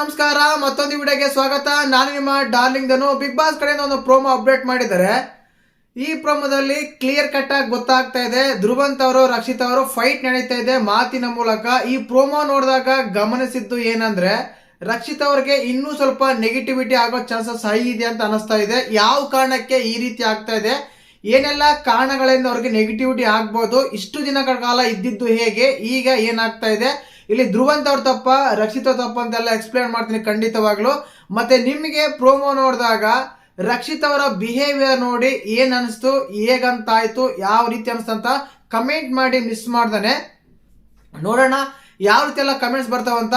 ನಮಸ್ಕಾರ, ಮತ್ತೊಂದು ವಿಡಿಯೋಗೆ ಸ್ವಾಗತ. ನಾನು ನಿಮ್ಮ ಡಾರ್ಲಿಂಗ್ ದನು ಬಿಗ್ ಬಾಸ್ ಕಡೆಯಿಂದ ಒಂದು ಪ್ರೋಮೋ ಅಪ್ಡೇಟ್ ಮಾಡಿದ್ದಾರೆ. ಈ ಪ್ರೋಮೋದಲ್ಲಿ ಕ್ಲಿಯರ್ ಕಟ್ ಆಗಿ ಗೊತ್ತಾಗ್ತಾ ಇದೆ. ಧ್ರುವಂತ್ ಅವರು, ರಕ್ಷಿತ್ ಅವರು ಫೈಟ್ ನಡೀತಾ ಇದೆ ಮಾತಿನ ಮೂಲಕ. ಈ ಪ್ರೋಮೋ ನೋಡಿದಾಗ ಗಮನಿಸಿದ್ದು ಏನಂದ್ರೆ, ರಕ್ಷಿತ್ ಅವ್ರಿಗೆ ಇನ್ನೂ ಸ್ವಲ್ಪ ನೆಗೆಟಿವಿಟಿ ಆಗೋ ಚಾನ್ಸಸ್ ಹೈ ಇದೆ ಅಂತ ಅನಿಸ್ತಾ ಇದೆ. ಯಾವ ಕಾರಣಕ್ಕೆ ಈ ರೀತಿ ಆಗ್ತಾ ಇದೆ? ಏನೆಲ್ಲ ಕಾರಣಗಳಿಂದ ಅವ್ರಿಗೆ ನೆಗೆಟಿವಿಟಿ ಆಗ್ಬೋದು? ಇಷ್ಟು ದಿನಗಳ ಕಾಲ ಇದ್ದಿದ್ದು ಹೇಗೆ? ಈಗ ಏನಾಗ್ತಾ ಇದೆ? ಇಲ್ಲಿ ಧ್ರುವಂತ್ ಅವ್ರ ತಪ್ಪ, ರಕ್ಷಿತ ತಪ್ಪ ಅಂತೆಲ್ಲ ಎಕ್ಸ್ಪ್ಲೇನ್ ಮಾಡ್ತೀನಿ ಖಂಡಿತವಾಗ್ಲು. ಮತ್ತೆ ನಿಮಗೆ ಪ್ರೋಮೋ ನೋಡಿದಾಗ ರಕ್ಷಿತ್ ಅವರ ಬಿಹೇವಿಯರ್ ನೋಡಿ ಏನ್ ಅನಿಸ್ತು, ಹೇಗಂತಾಯ್ತು, ಯಾವ ರೀತಿ ಅನಿಸ್ತಂತ ಕಮೆಂಟ್ ಮಾಡಿ ಮಿಸ್ ಮಾಡ್ದಾನೆ. ನೋಡೋಣ, ಯಾವ ರೀತಿ ಎಲ್ಲ ಕಮೆಂಟ್ಸ್ ಬರ್ತಾವಂತ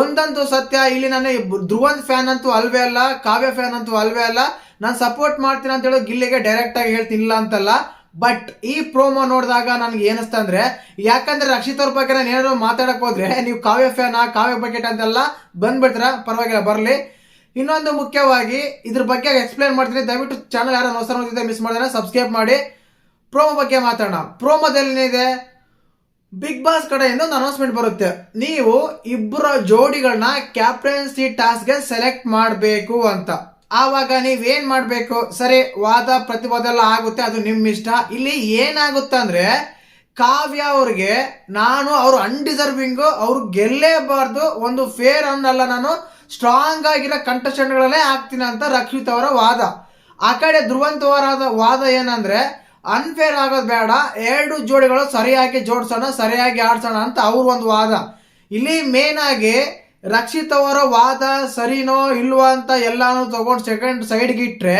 ಒಂದಂತೂ ಸತ್ಯ, ಇಲ್ಲಿ ನಾನು ಧ್ರುವಂತ್ ಫ್ಯಾನ್ ಅಂತೂ ಅಲ್ವೇ ಅಲ್ಲ, ಕಾವ್ಯ ಫ್ಯಾನ್ ಅಂತೂ ಅಲ್ವೇ ಅಲ್ಲ. ನಾನು ಸಪೋರ್ಟ್ ಮಾಡ್ತೀನಿ ಅಂತ ಹೇಳೋ ಗಿಲ್ಲಿಗೆ ಡೈರೆಕ್ಟ್ ಆಗಿ ಹೇಳ್ತೀನಿ ಇಲ್ಲ ಅಂತಲ್ಲ. ಬಟ್ ಈ ಪ್ರೋಮೋ ನೋಡಿದಾಗ ನನ್ಗೆ ಏನಿಸ್ತಾ ಅಂದ್ರೆ, ಯಾಕಂದ್ರೆ ರಕ್ಷಿತ್ ಅವ್ರ ಬಗ್ಗೆ ನಾನು ಏನಾದ್ರು ಮಾತಾಡಕ್ ಹೋದ್ರೆ, ನೀವು ಕಾವ್ಯ ಫ್ಯಾನ್ ಕಾವ್ಯ ಬಕೆಟ್ ಅಂತೆಲ್ಲ ಬಂದ್ಬಿಡ್ತೀರ ಪರವಾಗಿಲ್ಲ, ಬರಲಿ. ಇನ್ನೊಂದು ಮುಖ್ಯವಾಗಿ ಇದ್ರ ಬಗ್ಗೆ ಎಕ್ಸ್ಪ್ಲೇನ್ ಮಾಡ್ತೀನಿ. ದಯವಿಟ್ಟು ಚಾನಲ್ ಯಾರು ಹೊಸ ನೋಡಿದ್ರೆ ಮಿಸ್ ಮಾಡಿದ್ರೆ ಸಬ್ಸ್ಕ್ರೈಬ್ ಮಾಡಿ. ಪ್ರೋಮೋ ಬಗ್ಗೆ ಮಾತಾಡೋಣ. ಪ್ರೋಮೋದಲ್ಲಿ ಏನಿದೆ ಬಿಗ್ ಬಾಸ್ ಕಡೆಯಿಂದ ಒಂದು ಅನೌನ್ಸ್ಮೆಂಟ್ ಬರುತ್ತೆ. ನೀವು ಇಬ್ಬರ ಜೋಡಿಗಳನ್ನ ಕ್ಯಾಪ್ಟನ್ಸಿ ಟಾಸ್ಕ್ಗೆ ಸೆಲೆಕ್ಟ್ ಮಾಡಬೇಕು ಅಂತ. ಆವಾಗ ನೀವೇನ್ ಮಾಡಬೇಕು? ಸರಿ, ವಾದ, ಪ್ರತಿವಾದ ಎಲ್ಲ ಆಗುತ್ತೆ, ಅದು ನಿಮ್ಮ ಇಷ್ಟ ಇಲ್ಲಿ ಏನಾಗುತ್ತೆ ಅಂದ್ರೆ, ಕಾವ್ಯ ಅವ್ರಿಗೆ ನಾನು ಅವರು ಅನ್ಡಿಸರ್ವಿಂಗ್ ಅವ್ರು ಗೆಲ್ಲೇಬಾರ್ದು, ಒಂದು ಫೇರ್ ಅನ್ನಲ್ಲ ನಾನು ಸ್ಟ್ರಾಂಗ್ ಆಗಿರೋ ಕಂಟೆಸ್ಟೆಂಟ್ಗಳನ್ನೇ ಆಗ್ತೀನಿ ಅಂತ ರಕ್ಷಿತ್ ಅವರ ವಾದ. ಆ ಕಡೆ ಧ್ರುವಂತವರಾದ ವಾದ ಏನಂದ್ರೆ ಅನ್ಫೇರ್ ಆಗೋದು ಬೇಡ, ಎರಡು ಜೋಡಿಗಳು ಸರಿಯಾಗಿ ಜೋಡಿಸೋಣ, ಸರಿಯಾಗಿ ಆಡ್ಸೋಣ ಅಂತ ಅವ್ರ ಒಂದು ವಾದ. ಇಲ್ಲಿ ಮೇನ್ ಆಗಿ ರಕ್ಷಿತ್ ಅವರ ವಾದ ಸರಿನೋ ಇಲ್ವಾ ಅಂತ ಎಲ್ಲಾನು ತಗೊಂಡು ಸೆಕೆಂಡ್ ಸೈಡ್ಗೆ ಇಟ್ರೆ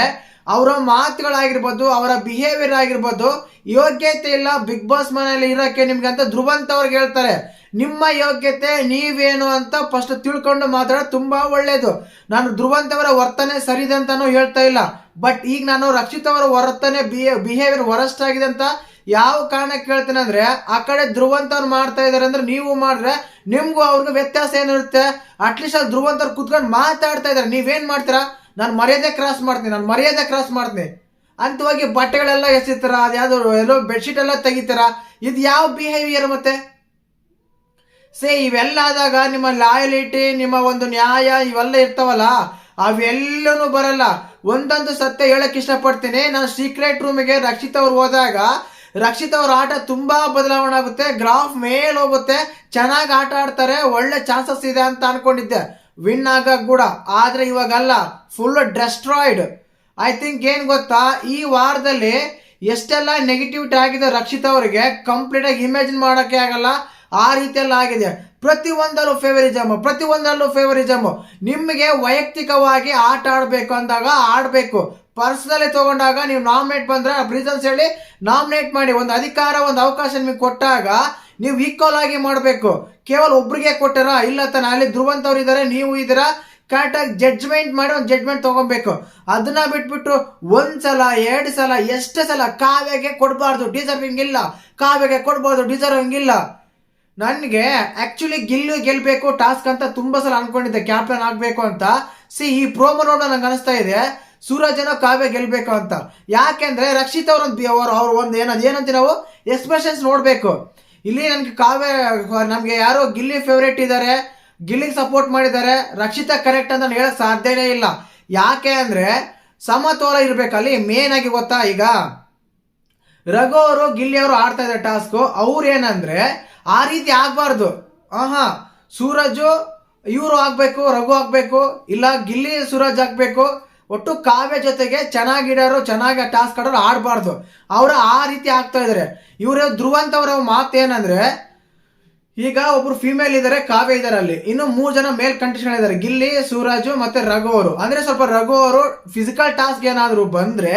ಅವರ ಮಾತುಗಳಾಗಿರ್ಬೋದು, ಅವರ ಬಿಹೇವಿಯರ್ ಆಗಿರ್ಬೋದು, ಯೋಗ್ಯತೆ ಇಲ್ಲ ಬಿಗ್ ಬಾಸ್ ಮನೆಯಲ್ಲಿ ಇರೋಕ್ಕೆ ನಿಮ್ಗೆ ಅಂತ ಧ್ರುವಂತ ಅವ್ರಿಗೆ ಹೇಳ್ತಾರೆ. ನಿಮ್ಮ ಯೋಗ್ಯತೆ, ನೀವೇನು ಅಂತ ಫಸ್ಟ್ ತಿಳ್ಕೊಂಡು ಮಾತಾಡೋದು ತುಂಬಾ ಒಳ್ಳೇದು. ನಾನು ಧ್ರುವಂತವರ ವರ್ತನೆ ಸರಿದೆ ಅಂತಾನು ಹೇಳ್ತಾ ಇಲ್ಲ. ಬಟ್ ಈಗ ನಾನು ರಕ್ಷಿತ್ ಅವರ ವರ್ತನೆ ಬಿಹೇವಿಯರ್ ವರಸ್ಟ್ ಆಗಿದೆ ಅಂತ ಯಾವ ಕಾರಣಕ್ಕೆ ಹೇಳ್ತೇನೆ ಅಂದ್ರೆ, ಆ ಕಡೆ ಧ್ರುವಂತ ಅವ್ರು ಮಾಡ್ತಾ ಇದಾರೆ ಅಂದ್ರೆ ನೀವು ಮಾಡಿದ್ರೆ ನಿಮ್ಗೂ ಅವ್ರಿಗೂ ವ್ಯತ್ಯಾಸ ಏನಿರುತ್ತೆ? ಅಟ್ಲೀಸ್ಟ್ ಅಲ್ಲಿ ಧ್ರುವಂತ ಅವ್ರು ಕುತ್ಕೊಂಡು ಮಾತಾಡ್ತಾ ಇದಾರೆ. ನೀವೇನ್ ಮಾಡ್ತೀರಾ? ನಾನು ಮರ್ಯಾದೆ ಕ್ರಾಸ್ ಮಾಡ್ತೀನಿ, ನಾನು ಮರ್ಯಾದೆ ಕ್ರಾಸ್ ಮಾಡ್ತೀನಿ. ಅಂತ ಹೋಗಿ ಬಟ್ಟೆಗಳೆಲ್ಲ ಎಸಿತಾರ ಅದ್ಯಾವ್ದು ಎಲ್ಲೋ ಬೆಡ್ಶೀಟ್ ಎಲ್ಲ ತೆಗಿತಾರ, ಇದು ಯಾವ ಬಿಹೇವಿಯರ್ ಮತ್ತೆ? ಸೇ, ಇವೆಲ್ಲ ಆದಾಗ ನಿಮ್ಮ ಲಾಯಲಿಟಿ ನಿಮ್ಮ ಒಂದು ನ್ಯಾಯ ಇವೆಲ್ಲ ಇರ್ತಾವಲ್ಲ, ಅವೆಲ್ಲನೂ ಬರಲ್ಲ. ಒಂದೊಂದು ಸತ್ಯ ಹೇಳಕ್ ಇಷ್ಟಪಡ್ತೀನಿ. ನಾನು ಸೀಕ್ರೆಟ್ ರೂಮಿಗೆ ರಕ್ಷಿತ್ ಅವ್ರು ಹೋದಾಗ, ರಕ್ಷಿತ್ ಅವ್ರ ಆಟ ತುಂಬಾ ಬದಲಾವಣೆ ಆಗುತ್ತೆ ಗ್ರಾಫ್ ಮೇಲೆ ಹೋಗುತ್ತೆ, ಚೆನ್ನಾಗಿ ಆಟ ಆಡ್ತಾರೆ, ಒಳ್ಳೆ ಚಾನ್ಸಸ್ ಇದೆ ಅಂತ ಅನ್ಕೊಂಡಿದ್ದೆ. ವಿನ್ ಆಗಕ್ ಕೂಡ. ಆದ್ರೆ ಇವಾಗಲ್ಲ ಫುಲ್ ಡೆಸ್ಟ್ರಾಯ್ಡ್ ಐ ಥಿಂಕ್ ಏನ್ ಗೊತ್ತಾ, ಈ ವಾರದಲ್ಲಿ ಎಷ್ಟೆಲ್ಲ ನೆಗೆಟಿವಿಟಿ ಆಗಿದೆ ರಕ್ಷಿತ್ ಅವರಿಗೆ ಕಂಪ್ಲೀಟ್ ಆಗಿ ಇಮ್ಯಾಜಿನ್ ಮಾಡೋಕೆ ಆಗಲ್ಲ, ಆ ರೀತಿಯೆಲ್ಲ ಆಗಿದೆ. ಪ್ರತಿ ಒಂದಲ್ಲೂ ಫೇವರಿಸಮ್ ಪ್ರತಿ ಒಂದಲ್ಲೂ ಫೇವರಿಸಮ್ ನಿಮಗೆ ವೈಯಕ್ತಿಕವಾಗಿ ಆಟ ಆಡಬೇಕು ಅಂದಾಗ ಆಡಬೇಕು. ಪರ್ಸನಲಿ ತಗೊಂಡಾಗ ನೀವು ನಾಮಿನೇಟ್ ಬಂದ್ರೆ ರೀಸನ್ಸ್ ಹೇಳಿ ನಾಮಿನೇಟ್ ಮಾಡಿ. ಒಂದು ಅಧಿಕಾರ, ಒಂದು ಅವಕಾಶ ನಿಮಗೆ ಕೊಟ್ಟಾಗ, ನೀವು ಈಕ್ವಲ್ ಆಗಿ ಮಾಡಬೇಕು. ಕೇವಲ ಒಬ್ರಿಗೆ ಕೊಟ್ಟಾರ? ಇಲ್ಲ ತಾನೆ ಅಲ್ಲಿ ಧ್ರುವಂತ್ ಅವ್ರು ಇದ್ದಾರೆ ನೀವು ಇದ್ದೀರಾ ಕರೆಕ್ಟಾಗಿ ಜಡ್ಜ್ಮೆಂಟ್ ಮಾಡಿ ಒಂದು ಜಡ್ಜ್ಮೆಂಟ್ ತಗೊಬೇಕು. ಅದನ್ನ ಬಿಟ್ಬಿಟ್ಟು ಒಂದ್ಸಲ ಎರಡು ಸಲ, ಎಷ್ಟು ಸಲ ಕಾವ್ಯಗೆ ಕೊಡಬಾರ್ದು ಡಿಸರ್ವಿಂಗ್ ಇಲ್ಲ. ಕಾವ್ಯಗೆ ಕೊಡಬಾರ್ದು ಡಿಸರ್ವಿಂಗ್ ಇಲ್ಲ. ನನಗೆ ಆಕ್ಚುಲಿ ಗಿಲ್ಲು ಗೆಲ್ಲಬೇಕು ಟಾಸ್ಕ್ ಅಂತ ತುಂಬ ಸಲ ಅಂದ್ಕೊಂಡಿದ್ದೆ ಕ್ಯಾಪ್ಟನ್ ಆಗಬೇಕು ಅಂತ. ಸಿ ಈ ಪ್ರೋಮೋ ನೋಡ ನಂಗೆ ಅನಿಸ್ತಾ ಇದೆ, ಸೂರಜನ ಕಾವ್ಯ ಗೆಲ್ಲಬೇಕು ಅಂತ. ಯಾಕೆಂದ್ರೆ ರಕ್ಷಿತ್ ಅವ್ರ ಅವ್ರು ಅವ್ರು ಒಂದು ಏನದು ಏನಂತ ನಾವು? ಎಕ್ಸ್ಪ್ರೆಷನ್ಸ್ ನೋಡ್ಬೇಕು. ಇಲ್ಲಿ ನನಗೆ ಕಾವೇ ನಮಗೆ ಯಾರೋ ಗಿಲ್ಲಿ ಫೇವ್ರೇಟ್ ಇದ್ದಾರೆ ಗಿಲ್ಲಿಗೆ ಸಪೋರ್ಟ್ ಮಾಡಿದ್ದಾರೆ, ರಕ್ಷಿತಾ ಕರೆಕ್ಟ್ ಅಂತ ನಾನು ಹೇಳಕ್ ಸಾಧ್ಯನೇ ಇಲ್ಲ. ಯಾಕೆ ಅಂದರೆ, ಸಮತೋಲ ಇರಬೇಕು, ಅಲ್ಲಿ ಮೇನ್ ಆಗಿ ಗೊತ್ತಾ ಈಗ? ರಘು ಅವರು, ಗಿಲ್ಲಿ ಅವರು ಆಡ್ತಾ ಇದ್ದಾರೆ ಟಾಸ್ಕು ಅವ್ರು ಏನಂದರೆ, ಆ ರೀತಿ ಆಗಬಾರ್ದು. ಆಹಾ, ಸೂರಜು, ಇವರು ಆಗಬೇಕು, ರಘು ಆಗಬೇಕು, ಇಲ್ಲ ಗಿಲ್ಲಿ, ಸೂರಜ್ ಆಗ್ಬೇಕು ಒಟ್ಟು ಕಾವ್ಯ ಜೊತೆಗೆ ಚೆನ್ನಾಗಿಡೋರು, ಚೆನ್ನಾಗಿ ಟಾಸ್ಕ್ ಆಡೋರು ಆಡಬಾರ್ದು. ಅವರು ಆ ರೀತಿ ಆಗ್ತಾ ಇದ್ದಾರೆ ಇವರು ಧ್ರುವಂತ ಮಾತು ಏನಂದ್ರೆ ಈಗ ಒಬ್ರು ಫಿಮೇಲ್ ಇದ್ದಾರೆ ಕಾವ್ಯ ಇದಾರೆ ಅಲ್ಲಿ. ಇನ್ನು ಮೂರು ಜನ ಮೇಲ್ ಕಂಟೆಸ್ಟೆಂಟ್ ಇದಾರೆ. ಗಿಲ್ಲಿ, ಸೂರಜ್ ಮತ್ತೆ ರಘು ಅವರು. ಅಂದ್ರೆ ಸ್ವಲ್ಪ ರಘು ಅವರು ಫಿಸಿಕಲ್ ಟಾಸ್ಕ್ ಏನಾದ್ರು ಬಂದ್ರೆ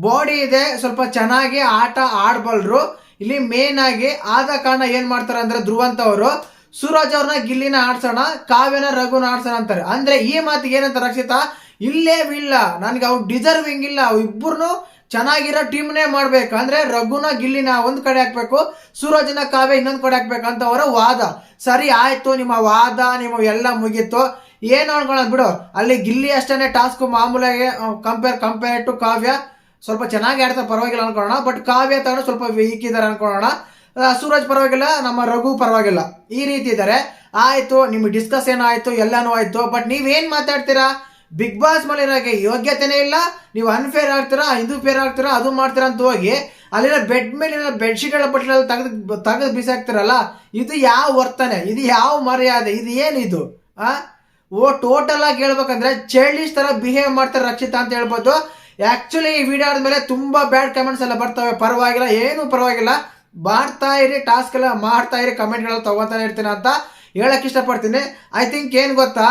ಬಾಡಿ ಇದೆ, ಸ್ವಲ್ಪ ಚೆನ್ನಾಗಿ ಆಟ ಆಡಬಲ್ರು ಇಲ್ಲಿ ಮೇನ್ ಆಗಿ ಆದ ಕಾರಣ ಏನ್ ಮಾಡ್ತಾರೆ ಅಂದ್ರೆ ಧ್ರುವ ಅವರು, ಸೂರಜ್ ಅವ್ರನ್ನ ಗಿಲ್ಲಿನ ಆಡ್ಸೋಣ, ಕಾವ್ಯನ ರಘುನ ಆಡ್ಸೋಣ ಅಂತಾರೆ. ಅಂದ್ರೆ ಈ ಮಾತಿಗೆ ಏನಂತ ರಕ್ಷಿತಾ? ಇಲ್ಲೇ ಇಲ್ಲ ನನಗೆ ಅವ್ರು ಡಿಸರ್ವಿಂಗ್ ಇಲ್ಲ. ಇಬ್ಬರು ಚೆನ್ನಾಗಿರೋ ಟೀಮ್ನೇ ಮಾಡಬೇಕು. ಅಂದ್ರೆ ರಘುನ, ಗಿಲ್ಲಿನ ಒಂದು ಕಡೆ ಹಾಕ್ಬೇಕು, ಸೂರಜ್ನ, ಕಾವ್ಯ ಇನ್ನೊಂದು ಕಡೆ ಹಾಕ್ಬೇಕು ಅಂತ ಅವರ ವಾದ. ಸರಿ ಆಯ್ತು, ನಿಮ್ಮ ವಾದ, ನಿಮ್ಮ ಎಲ್ಲ ಮುಗೀತು. ಏನು ಅನ್ಕೊಳ್ಳೋದು ಬಿಡು. ಅಲ್ಲಿ ಗಿಲ್ಲಿ ಅಷ್ಟೇ ಟಾಸ್ಕ್ ಮಾಮೂಲಾಗಿ ಕಂಪೇರ್ ಕಂಪೇರ್ ಟು ಕಾವ್ಯ. ಸ್ವಲ್ಪ ಚೆನ್ನಾಗಿ ಆಡ್ತಾರೆ, ಪರವಾಗಿಲ್ಲ ಅನ್ಕೊಳ್ಳೋಣ. ಬಟ್ ಕಾವ್ಯ ತಗೊಂಡು ಸ್ವಲ್ಪ ವೀಕ್ ಇದ್ದಾರೆ ಅನ್ಕೊಳ್ಳೋಣ. ಸೂರಜ್ ಪರವಾಗಿಲ್ಲ, ನಮ್ಮ ರಘು ಪರವಾಗಿಲ್ಲ. ಈ ರೀತಿ ಇದ್ದಾರೆ ಆಯ್ತು, ನಿಮ್ಗೆ ಡಿಸ್ಕಸ್ ಏನೋ ಆಯ್ತು ಎಲ್ಲಾನು ಆಯ್ತು. ಬಟ್ ನೀವೇನು ಮಾತಾಡ್ತೀರಾ? ಬಿಗ್ ಬಾಸ್ ಮೇಲೆ ಯೋಗ್ಯತೆನೇ ಇಲ್ಲ. ನೀವು ಅನ್ಫೇರ್ ಆಗ್ತೀರಾ ಹಿಂದೂ ಫೇರ್ ಆಗ್ತೀರಾ ಅದು ಮಾಡ್ತೀರಾ ಅಂತ ಹೋಗಿ ಅಲ್ಲಿರೋ ಬೆಡ್ ಮೇಲಿರೋ ಬೆಡ್ಶೀಟ್ಗಳ ಬಟ್ಟೆಲ್ಲ ತೆಗೆದು ತೆಗೆದು ಬಿಸಾಕ್ತಿರಲ್ಲ, ಇದು ಯಾವ ವರ್ತನೆ, ಇದು ಯಾವ ಮರ್ಯಾದೆ, ಇದು ಏನಿದು ಆ? ಓ ಟೋಟಲ್ ಆಗಿ ಹೇಳ್ಬೇಕಂದ್ರೆ ಚೈಲ್ಡಿಶ್ ತರ ಬಿಹೇವ್ ಮಾಡ್ತಾರೆ ರಕ್ಷಿತಾ ಅಂತ ಹೇಳ್ಬೋದು. ಆಕ್ಚುಲಿ ಈ ವಿಡಿಯೋ ಆದ್ಮೇಲೆ ತುಂಬಾ ಬ್ಯಾಡ್ ಕಮೆಂಟ್ಸ್ ಎಲ್ಲ ಬರ್ತವೆ. ಪರವಾಗಿಲ್ಲ, ಏನು ಪರವಾಗಿಲ್ಲ. ಮಾಡ್ತಾ ಇರಿ ಟಾಸ್ಕ್ ಎಲ್ಲ ಮಾಡ್ತಾ ಇರಿ ಕಮೆಂಟ್ಗಳೆಲ್ಲ ತಗೋತಾನೆ ಇರ್ತೀನಿ ಅಂತ ಹೇಳಕ್ ಇಷ್ಟಪಡ್ತೀನಿ. ಐ ಥಿಂಕ್ ಏನ್ ಗೊತ್ತಾ?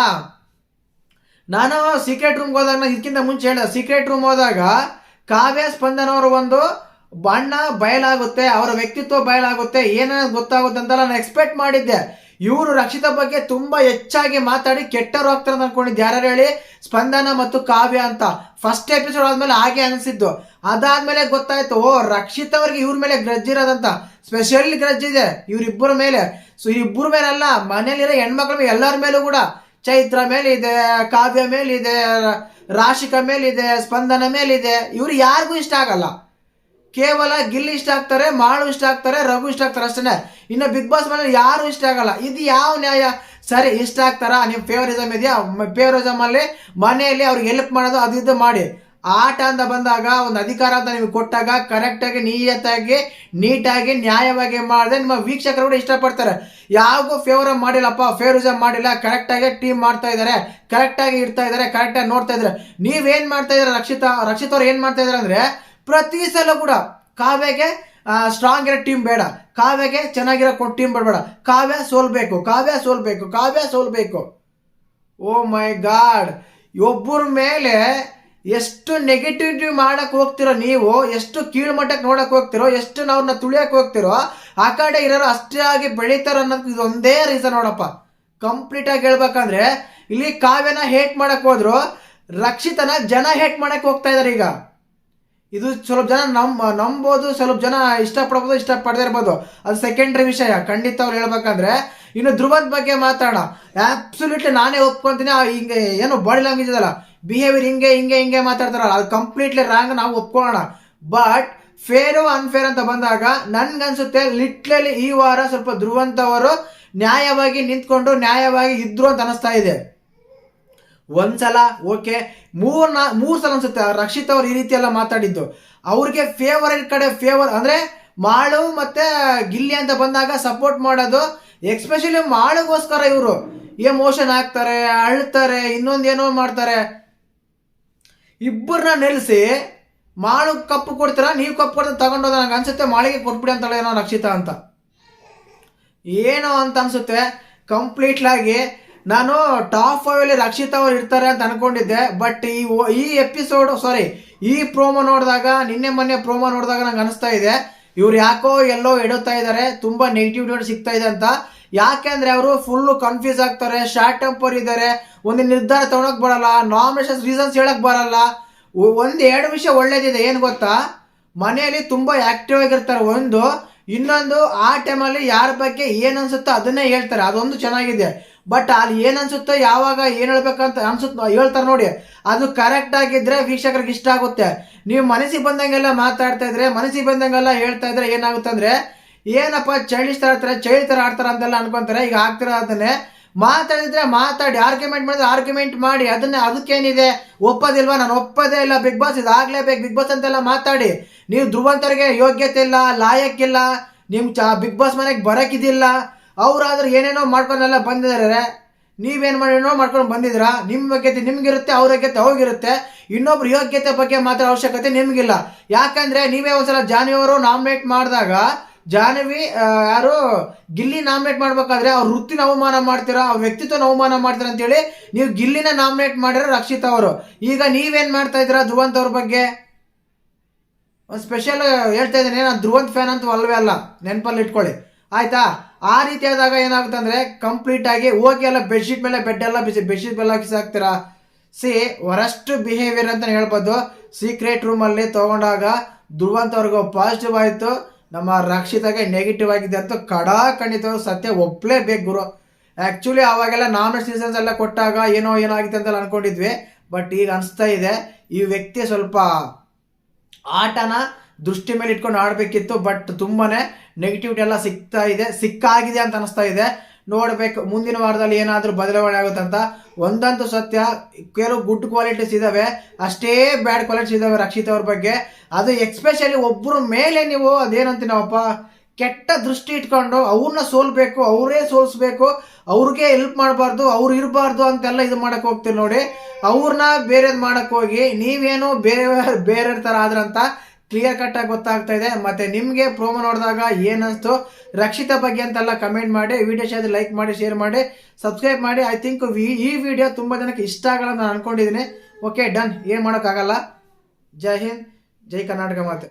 ನಾನು ಸೀಕ್ರೆಟ್ ರೂಮ್ಗೆ ಹೋದಾಗ ನಾನು ಇದಕ್ಕಿಂತ ಮುಂಚೆ ಹೇಳ ಸೀಕ್ರೆಟ್ ರೂಮ್ ಹೋದಾಗ ಕಾವ್ಯ ಸ್ಪಂದನವರು ಒಂದು ಬಣ್ಣ ಬಯಲಾಗುತ್ತೆ, ಅವರ ವ್ಯಕ್ತಿತ್ವ ಬಯಲಾಗುತ್ತೆ, ಏನೇನು ಗೊತ್ತಾಗುತ್ತೆ ಅಂತ ನಾನು ಎಕ್ಸ್ಪೆಕ್ಟ್ ಮಾಡಿದ್ದೆ. ಇವರು ರಕ್ಷಿತ ಬಗ್ಗೆ ತುಂಬಾ ಹೆಚ್ಚಾಗಿ ಮಾತಾಡಿ ಕೆಟ್ಟರು ಹೋಗ್ತಾರೆ ಅಂತ ಅನ್ಕೊಂಡಿದ್ದೆ. ಯಾರು ಹೇಳಿ? ಸ್ಪಂದನ ಮತ್ತು ಕಾವ್ಯ ಅಂತ. ಫಸ್ಟ್ ಎಪಿಸೋಡ್ ಆದ್ಮೇಲೆ ಹಾಗೆ ಅನಿಸಿದ್ದು. ಅದಾದ್ಮೇಲೆ ಗೊತ್ತಾಯ್ತು, ಓ ರಕ್ಷಿತ್ ಅವ್ರಿಗೆ ಇವ್ರ ಮೇಲೆ ಗ್ರಜ್ ಇರೋದಂತ. ಸ್ಪೆಷಲ್ ಗ್ರಜ್ ಇದೆ ಇವ್ರಿಬ್ಬರ ಮೇಲೆ. ಸೊ ಇಬ್ಬರ ಮೇಲೆ ಅಲ್ಲ ಮನೇಲಿರೋ ಹೆಣ್ಮಕ್ಳು ಎಲ್ಲರ ಮೇಲೂ ಕೂಡ. ಚೈತ್ರ ಮೇಲಿದೆ, ಕಾವ್ಯ ಮೇಲಿದೆ, ರಾಶಿಕ ಮೇಲಿದೆ, ಸ್ಪಂದನ ಮೇಲಿದೆ. ಇವ್ರು ಯಾರಿಗೂ ಇಷ್ಟ ಆಗಲ್ಲ. ಕೇವಲ ಗಿಲ್ಲಿ ಇಷ್ಟ ಆಗ್ತಾರೆ, ಮಾಳು ಇಷ್ಟ ಆಗ್ತಾರೆ, ರಘು ಇಷ್ಟ ಆಗ್ತಾರೆ ಅಷ್ಟೇ ಇನ್ನು ಬಿಗ್ ಬಾಸ್ ಮನೇಲಿ ಯಾರು ಇಷ್ಟ ಆಗಲ್ಲ. ಇದು ಯಾವ ನ್ಯಾಯ? ಸರಿ, ಇಷ್ಟ ಆಗ್ತಾರ? ನಿಮ್ಮ ಫೇವರಿಸಮ್ ಇದೆಯಾ? ಫೇವರಿಸಮ್ ಅಲ್ಲಿ ಮನೆಯಲ್ಲಿ ಅವ್ರಿಗೆ ಹೆಲ್ಪ್ ಮಾಡೋದು ಅದು ಇದು ಮಾಡಿ. ಆಟ ಅಂತ ಬಂದಾಗ, ಒಂದು ಅಧಿಕಾರ ಅಂತ ನಿಮಗೆ ಕೊಟ್ಟಾಗ ಕರೆಕ್ಟಾಗಿ ನಿಯತ್ತಾಗಿ ನೀಟಾಗಿ ನ್ಯಾಯವಾಗಿ ಮಾಡಿದ್ರೆ ನಿಮ್ಮ ವೀಕ್ಷಕರು ಕೂಡ ಇಷ್ಟಪಡ್ತಾರೆ. ಯಾವಾಗೂ ಫೇವರ್ ಮಾಡಿಲ್ಲಪ್ಪ ಫೇವರಿಸಮ್ ಮಾಡಿಲ್ಲ ಕರೆಕ್ಟಾಗಿ ಟೀಮ್ ಮಾಡ್ತಾ ಇದ್ದಾರೆ ಕರೆಕ್ಟಾಗಿ ಇಡ್ತಾ ಇದ್ದಾರೆ ಕರೆಕ್ಟಾಗಿ ನೋಡ್ತಾ ಇದ್ದಾರೆ ನೀವೇನ್ ಮಾಡ್ತಾ ಇದ್ದಾರೆ ರಕ್ಷಿತಾ, ರಕ್ಷಿತ್ ಅವ್ರು ಏನ್ ಮಾಡ್ತಾ ಇದ್ದಾರೆ ಅಂದ್ರೆ, ಪ್ರತಿ ಸಲ ಕೂಡ ಕಾವ್ಯಗೆ ಸ್ಟ್ರಾಂಗ್ ಇರೋ ಟೀಮ್ ಬೇಡ. ಕಾವ್ಯಗೆ ಚೆನ್ನಾಗಿರೋ ಟೀಮ್ ಬರಬೇಡ ಕಾವ್ಯ ಸೋಲ್ಬೇಕು ಕಾವ್ಯ ಸೋಲ್ಬೇಕು ಕಾವ್ಯ ಸೋಲ್ಬೇಕು. ಓ ಮೈ ಗಾಡ್ ಒಬ್ಬರ ಮೇಲೆ ಎಷ್ಟು ನೆಗೆಟಿವಿಟಿ ಮಾಡಕ್ ಹೋಗ್ತಿರೋ ನೀವು, ಎಷ್ಟು ಕೀಳ್ಮಟ್ಟಕ್ಕೆ ನೋಡಕ್ ಹೋಗ್ತಿರೋ, ಎಷ್ಟು ಅವ್ರನ್ನ ತುಳಿಯಕ್ ಹೋಗ್ತಿರೋ, ಆ ಕಡೆ ಇರೋರು ಅಷ್ಟೇ ಆಗಿ ಬೆಳೀತಾರ ಅನ್ನೋದು ಇದೊಂದೇ ರೀಸನ್ ನೋಡಪ್ಪ. ಕಂಪ್ಲೀಟ್ ಆಗಿ ಹೇಳ್ಬೇಕಂದ್ರೆ, ಇಲ್ಲಿ ಕಾವ್ಯನ ಹೇಟ್ ಮಾಡಕ್ ಹೋದ್ರು, ರಕ್ಷಿತನ ಜನ ಹೇಟ್ ಮಾಡಕ್ ಹೋಗ್ತಾ ಇದಾರೆ ಈಗ. ಇದು ಸ್ವಲ್ಪ ಜನ ನಮ್, ನಂಬೋದು, ಸ್ವಲ್ಪ ಜನ ಇಷ್ಟಪಡ್ಬೋದು, ಇಷ್ಟಪಡದೇ ಇರ್ಬೋದು. ಅದು ಸೆಕೆಂಡ್ರಿ ವಿಷಯ. ಖಂಡಿತ ಅವ್ರು ಹೇಳ್ಬೇಕಂದ್ರೆ, ಇನ್ನು ಧ್ರುವದ ಬಗ್ಗೆ ಮಾತಾಡೋಣ. ಆಬ್ಸಲ್ಯೂಟ್ಲಿ ನಾನೇ ಒಪ್ಕೊಂತೀನಿ. ಹಿಂಗೆ ಏನು ಬಾಡಿ ಲ್ಯಾಂಗ್ವೇಜ್ ಇದಲ್ಲ. ಬಿಹೇವಿಯರ್ ಹಿಂಗೆ ಹಿಂಗೆ ಹಿಂಗೆ ಮಾತಾಡ್ತಾರಲ್ಲ, ಅದು ಕಂಪ್ಲೀಟ್ಲಿ ರಾಂಗ್ ನಾವು ಒಪ್ಕೊಳ್ಳೋಣ. ಬಟ್ ಫೇರು ಅನ್ಫೇರ್ ಅಂತ ಬಂದಾಗ, ನನ್ಗನ್ಸುತ್ತೆ ಲಿಟ್ಲಲ್ಲಿ ಈ ವಾರ ಸ್ವಲ್ಪ ಧ್ರುವಂತವರು ನ್ಯಾಯವಾಗಿ ನಿಂತ್ಕೊಂಡು, ನ್ಯಾಯವಾಗಿ ಇದ್ರು ಅಂತ ಅನಿಸ್ತಾ ಇದೆ. ಒಂದ್ಸಲ ಓಕೆ ಮೂರು ನಾ ಮೂರ್ ಸಲ ಅನ್ಸುತ್ತೆ, ರಕ್ಷಿತ್ ಅವ್ರು ಈ ರೀತಿ ಎಲ್ಲ ಮಾತಾಡಿದ್ದು. ಅವ್ರಿಗೆ ಫೇವರ್ ಕಡೆ ಫೇವರ್ ಅಂದ್ರೆ ಮಾಳು ಮತ್ತೆ ಗಿಲ್ಲಿ ಅಂತ ಬಂದಾಗ ಸಪೋರ್ಟ್ ಮಾಡೋದು ಎಕ್ಸ್ಪೆಷಲಿ ಮಾಳುಗೋಸ್ಕರ ಇವರು. ಎಮೋಷನ್ ಆಗ್ತಾರೆ, ಅಳ್ತಾರೆ ಇನ್ನೊಂದೇನೋ ಮಾಡ್ತಾರೆ. ಇಬ್ಬರನ್ನ ನೆಲೆಸಿ ಮಾಳು ಕಪ್ಪು ಕೊಡ್ತೀರ? ನೀವು ಕಪ್ಪು ಕೊಡ್ತಾ ತಗೊಂಡೋದ ನಂಗೆ ಅನ್ಸುತ್ತೆ ಮಾಳಿಗೆ ಕೊಟ್ಬಿಡಿ ಅಂತ ಏನೋ ರಕ್ಷಿತಾ ಅಂತ. ಏನೋ ಅಂತ ಅನ್ಸುತ್ತೆ. ಕಂಪ್ಲೀಟ್ಲಾಗಿ ನಾನು ಟಾಪ್ ಫೈವಲ್ಲಿ ರಕ್ಷಿತ್ ಅವ್ರು ಇರ್ತಾರೆ ಅಂತ ಅನ್ಕೊಂಡಿದ್ದೆ. ಬಟ್ ಈ ಈ ಎಪಿಸೋಡ್ ಸಾರಿ ಈ ಪ್ರೋಮೋ ನೋಡಿದಾಗ, ನಿನ್ನೆ ಮೊನ್ನೆ ಪ್ರೋಮೋ ನೋಡಿದಾಗ ನಂಗೆ ಅನಿಸ್ತಾ ಇದೆ. ಇವ್ರು ಯಾಕೋ ಎಲ್ಲೋ ಎಡುತ್ತಾ ಇದ್ದಾರೆ ತುಂಬಾ ನೆಗೆಟಿವ್ ಸಿಗ್ತಾ ಇದೆ ಅಂತ. ಯಾಕೆಂದ್ರೆ ಅವರು ಫುಲ್ಲು ಕನ್ಫ್ಯೂಸ್ ಆಗ್ತಾರೆ ಶಾರ್ಟ್ ಟೆಂಪರ್ ಇದ್ದಾರೆ, ಒಂದು ನಿರ್ಧಾರ ತಗೊಳಕ್ ಬರಲ್ಲ ನಾಮಿನೇಷನ್ ರೀಸನ್ಸ್ ಹೇಳಕ್ ಬರಲ್ಲ. ಒಂದು ಎರಡು ವಿಷಯ ಒಳ್ಳೇದಿದೆ, ಏನು ಗೊತ್ತಾ? ಮನೆಯಲ್ಲಿ ತುಂಬಾ ಆಕ್ಟಿವ್ ಆಗಿರ್ತಾರೆ ಒಂದು, ಇನ್ನೊಂದು ಆ ಟೈಮಲ್ಲಿ ಯಾರ ಬಗ್ಗೆ ಏನ್ ಅನ್ಸುತ್ತೋ ಅದನ್ನೇ ಹೇಳ್ತಾರೆ, ಅದೊಂದು ಚೆನ್ನಾಗಿದೆ. ಬಟ್ ಅಲ್ಲಿ ಏನ್ ಅನ್ಸುತ್ತೋ, ಯಾವಾಗ ಏನು ಹೇಳ್ಬೇಕಂತ ಅನ್ಸುತ್ತ, ಹೇಳ್ತಾರೆ ನೋಡಿ, ಅದು ಕರೆಕ್ಟ್ ಆಗಿದ್ರೆ ವೀಕ್ಷಕರಿಗೆ ಇಷ್ಟ ಆಗುತ್ತೆ. ನೀವು ಮನಸ್ಸಿಗೆ ಬಂದಂಗೆಲ್ಲ ಮಾತಾಡ್ತಾ ಇದ್ರೆ, ಮನಸ್ಸಿಗೆ ಬಂದಂಗೆಲ್ಲ ಹೇಳ್ತಾ ಇದ್ರೆ ಏನಾಗುತ್ತೆ ಏನಪ್ಪ ಚೈಲ್ಡಿಶ್ ತರ ಆಡ್ತಾರೆ ಚೈಲ್ಡ್ ತರ ಆಡ್ತಾರೆ ಅಂತೆಲ್ಲ ಅನ್ಕೊಂತಾರೆ. ಈಗ ಆಗ್ತಿರೋ ಅದನ್ನೇ ಮಾತಾಡಿದ್ರೆ ಮಾತಾಡಿ ಆರ್ಗ್ಯುಮೆಂಟ್ ಮಾಡಿದ್ರೆ ಆರ್ಗ್ಯುಮೆಂಟ್ ಮಾಡಿ, ಅದನ್ನ ಅದಕ್ಕೇನಿದೆ? ಒಪ್ಪೋದಿಲ್ವಾ? ನಾನು ಒಪ್ಪದೇ ಇಲ್ಲ. ಬಿಗ್ ಬಾಸ್ ಇದಾಗ್ಲೇಬೇಕು. ಬಿಗ್ ಬಾಸ್ ಅಂತೆಲ್ಲ ಮಾತಾಡಿ. ನೀವು ಧ್ರುವಂತರಿಗೆ ಯೋಗ್ಯತೆ ಇಲ್ಲ ಲಾಯಕ್ಕಿಲ್ಲ ನಿಮ್ ಚ ಬಿಗ್ ಬಾಸ್ ಮನೆಗೆ ಬರಕಿದಿಲ್ಲ. ಅವ್ರಾದ್ರೆ ಏನೇನೋ ಮಾಡ್ಕೊಂಡೆಲ್ಲ ಬಂದಿದ್ದಾರೆ ನೀವೇನು ಮಾಡೋ ಮಾಡ್ಕೊಂಡು ಬಂದಿದ್ದೀರಾ? ನಿಮ್ಮ ಯೋಗ್ಯತೆ ನಿಮ್ಗಿರುತ್ತೆ, ಅವ್ರ ಯೋಗ್ಯತೆ ಅವ್ರಿಗಿರುತ್ತೆ. ಇನ್ನೊಬ್ರ ಯೋಗ್ಯತೆ ಬಗ್ಗೆ ಮಾತ್ರ ಅವಶ್ಯಕತೆ ನಿಮ್ಗಿಲ್ಲ. ಯಾಕಂದ್ರೆ ನೀವೇ ಒಂದ್ಸಲ ಜಾನ್ವಿಯವರು ನಾಮಿನೇಟ್ ಮಾಡಿದಾಗ ಜಾಹ್ನವಿ ಆ, ಯಾರು ಗಿಲ್ಲಿ ನಾಮಿನೇಟ್ ಮಾಡ್ಬೇಕಾದ್ರೆ ಅವ್ರ ವೃತ್ತಿನ ಅವಮಾನ ಮಾಡ್ತೀರಾ ಅವ್ರ ವ್ಯಕ್ತಿತ್ವನ ಅವಮಾನ ಮಾಡ್ತೀರಾ ಅಂತೇಳಿ ನೀವು ಗಿಲ್ಲಿನ ನಾಮಿನೇಟ್ ಮಾಡಿರೋ ರಕ್ಷಿತ್ ಅವರು. ಈಗ ನೀವೇನ್ ಮಾಡ್ತಾ ಇದ್ದೀರಾ ಧ್ರುವಂತ್ ಅವ್ರ ಬಗ್ಗೆ? ಒಂದು ಸ್ಪೆಷಲ್ ಹೇಳ್ತಾ ಇದ್ದೀನಿ ನಾನು ಧ್ರುವಂತ್ ಫ್ಯಾನ್ ಅಂತ ಅಲ್ವೇ ಅಲ್ಲ ನೆನಪಲ್ಲಿ ಇಟ್ಕೊಳ್ಳಿ. ಆಯ್ತಾ? ಆ ರೀತಿ ಆದಾಗ ಏನಾಗುತ್ತೆ ಅಂದ್ರೆ ಕಂಪ್ಲೀಟ್ ಆಗಿ ಹೋಗಿ ಎಲ್ಲ ಬೆಡ್ಶೀಟ್ ಮೇಲೆ ಬೆಡ್ ಎಲ್ಲ ಬಿಸಿ ಬೆಡ್ಶೀಟ್ ಮೇಲೆ ಹಾಕ್ತೀರಾ ಸಿ ವರಷ್ಟು ಬಿಹೇವಿಯರ್ ಅಂತ ಹೇಳ್ಬೋದು. ಸೀಕ್ರೆಟ್ ರೂಮಲ್ಲಿ ತಗೊಂಡಾಗ ಧ್ರುವಂತ್ ಅವ್ರಿಗೂ ಪಾಸಿಟಿವ್ ಆಯಿತು. ನಮ್ಮ ರಕ್ಷಿತಾಗೆ ನೆಗೆಟಿವ್ ಆಗಿದೆ ಅಂತ ಕಡಾ ಖಂಡಿತ ಸತ್ಯ ಒಪ್ಪಲೇಬೇಕು ಗುರು. ಆ್ಯಕ್ಚುಲಿ ಅವಾಗೆಲ್ಲ ನಾಮಿನೇಟ್ ಸೀಸನ್ಸ್ ಎಲ್ಲ ಕೊಟ್ಟಾಗ ಏನೋ ಏನೋ ಆಗಿದೆ ಅಂತ ಅನ್ಕೊಂಡಿದ್ವಿ. ಬಟ್ ಈಗ ಅನಿಸ್ತಾ ಇದೆ, ಈ ವ್ಯಕ್ತಿ ಸ್ವಲ್ಪ ಆಟನ ದೃಷ್ಟಿ ಮೇಲೆ ಇಟ್ಕೊಂಡು ಆಡಬೇಕಿತ್ತು ಬಟ್ ತುಂಬಾ ನೆಗೆಟಿವಿಟಿ ಎಲ್ಲ ಸಿಗ್ತಾ ಇದೆ, ಸಿಕ್ಕಾಗಿದೆ ಅಂತ ಅನಿಸ್ತಾ ಇದೆ. ನೋಡ್ಬೇಕು. ಮುಂದಿನ ವಾರದಲ್ಲಿ ಏನಾದರೂ ಬದಲಾವಣೆ ಆಗುತ್ತಂತ ಒಂದಂತೂ ಸತ್ಯ. ಕೆಲವು ಗುಡ್ ಕ್ವಾಲಿಟೀಸ್ ಇದಾವೆ. ಅಷ್ಟೇ ಬ್ಯಾಡ್ ಕ್ವಾಲಿಟೀಸ್ ಇದಾವೆ ರಕ್ಷಿತ್ ಅವ್ರ ಬಗ್ಗೆ. ಅದು ಎಕ್ಸ್ಪೆಷಲಿ ಒಬ್ಬರ ಮೇಲೆ ನೀವು ಅದೇನಂತೀನವಪ್ಪ ಕೆಟ್ಟ ದೃಷ್ಟಿ ಇಟ್ಕೊಂಡು ಅವ್ರನ್ನ ಸೋಲ್ಬೇಕು, ಅವರೇ ಸೋಲಿಸ್ಬೇಕು, ಅವ್ರಿಗೆ ಹೆಲ್ಪ್ ಮಾಡಬಾರ್ದು, ಅವ್ರು ಇರಬಾರ್ದು ಅಂತೆಲ್ಲ ಇದು ಮಾಡಕ್ಕೆ ಹೋಗ್ತೀವಿ ನೋಡಿ. ಅವ್ರನ್ನ ಬೇರೆದು ಮಾಡಕ್ ಹೋಗಿ, ನೀವೇನು ಬೇರೆ ಬೇರೆ ತರ ಆದ್ರಂತ ಕ್ಲಿಯರ್ ಕಟ್ ಆಗಿ ಗೊತ್ತಾಗ್ತಾ ಇದೆ. ಮತ್ತೆ ನಿಮ್ಗೆ ಪ್ರೋಮೋ ನೋಡಿದಾಗ ಏನಿಸ್ತು ರಕ್ಷಿತ ಬಗ್ಗೆ ಅಂತೆಲ್ಲ ಕಮೆಂಟ್ ಮಾಡಿ ವಿಡಿಯೋ ಶೇರ್ ಲೈಕ್ ಮಾಡಿ ಶೇರ್ ಮಾಡಿ ಸಬ್ಸ್ಕ್ರೈಬ್ ಮಾಡಿ. ಐ ಥಿಂಕ್ ಈ ವಿಡಿಯೋ ತುಂಬಾ ಜನಕ್ಕೆ ಇಷ್ಟ ಆಗಲ್ಲ ನಾನು ಅನ್ಕೊಂಡಿದ್ದೀನಿ. ಓಕೆ ಡನ್ ಏನ್ ಮಾಡೋಕ್ಕಾಗಲ್ಲ. ಜೈ ಹಿಂದ್, ಜೈ ಕರ್ನಾಟಕ ಮಾತೆ.